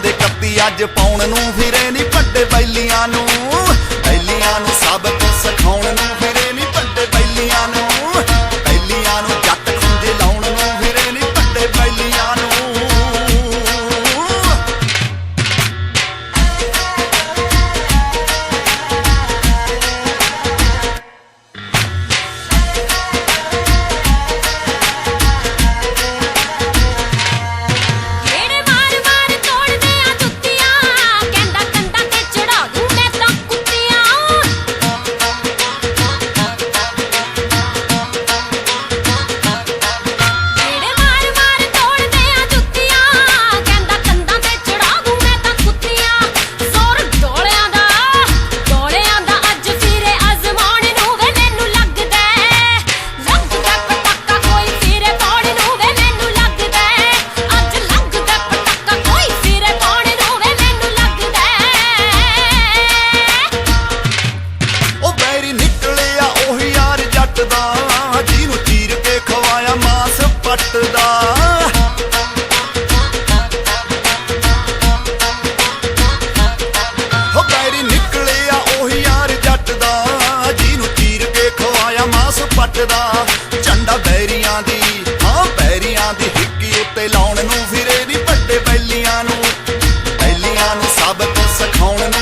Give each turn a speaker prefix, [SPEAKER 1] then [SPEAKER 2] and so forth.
[SPEAKER 1] ਦੇ ਕੱਤੀ ਅੱਜ ਪਾਉਣ ਨੂੰ ਫਿਰੇ ਨਹੀਂ ਵੱਡੇ ਪੱਟਦਾ ਝੰਡਾ ਬੈਰੀਆਂ ਦੀ, ਹਾਂ ਬੈਰੀਆਂ ਦੀ ਹਿੱਕੀ ਉੱਤੇ ਲਾਉਣ ਨੂੰ, ਫਿਰੇ ਨਹੀਂ ਵੱਡੇ ਬੈਲੀਆਂ ਨੂੰ ਬੈਲੀਆਂ ਨੂੰ ਸਭ
[SPEAKER 2] ਤੋਂ ਸਿਖਾਉਣ
[SPEAKER 1] ਨੂੰ।